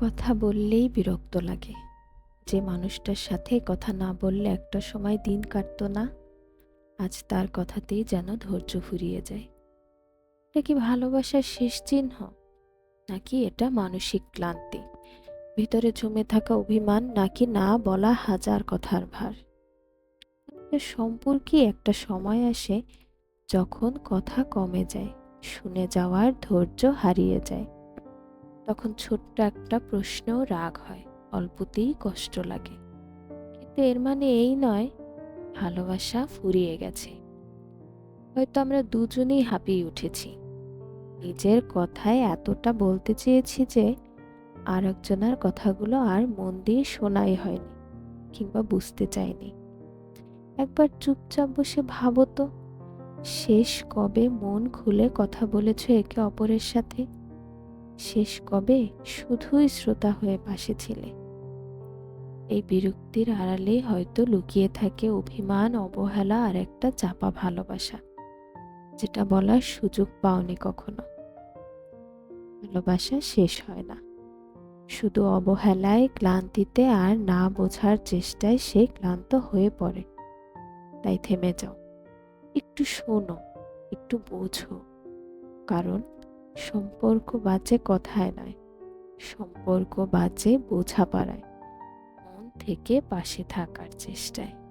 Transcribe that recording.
কথা বললেই বিরক্ত লাগে। যে মানুষটার সাথে কথা না বললে একটা সময় দিন কাটতো না, আজ তার কথাতেই যেন ধৈর্য ফুরিয়ে যায়। এটা কি ভালোবাসার শেষ চিহ্ন? নাকি এটা মানসিক ক্লান্তি? ভিতরে জমে থাকা অভিমান নাকি না বলা হাজার কথার ভার? সম্পর্কে একটা সময় আসে, যখন কথা কমে যায়, শুনে যাওয়ার ধৈর্য হারিয়ে যায়। তখন ছোট্ট একটা প্রশ্নেও রাগ হয়, অল্পতেই কষ্ট লাগে। কিন্তু এর মানে এই নয়, ভালোবাসা ফুরিয়ে গেছে। হয়তো আমরা দুজনেই হাঁপিয়ে উঠেছি। নিজের কথায় এতটা বলতে চেয়েছি যে আর একজনের কথাগুলো আর মন দিয়ে শোনাই হয়নি, কিংবা বুঝতে চাইনি। একবার চুপচাপ বসে ভাবো তো, শেষ কবে মন খুলে কথা বলেছ একে অপরের সাথে? শেষ কবে শুধুই শ্রোতা হয়ে পাশে ছিলে। এই বিরক্তির আড়ালে হয়তো লুকিয়ে থাকে অভিমান, অবহেলা আর একটা চাপা ভালোবাসা, যেটা বলার সুযোগ পাওনি কখনো। ভালোবাসা শেষ হয় না। শুধু অবহেলায় ক্লান্তিতে আর না বোঝার চেষ্টায় সে ক্লান্ত হয়ে পড়ে। তাই থেমে যাও। একটু শোনো, একটু বোঝো। কারণ সম্পর্ক বাঁচে কথায় নয় সম্পর্ক বাঁচে বোঝাপাড়ায়। মন থেকে পাশে থাকার চেষ্টায়।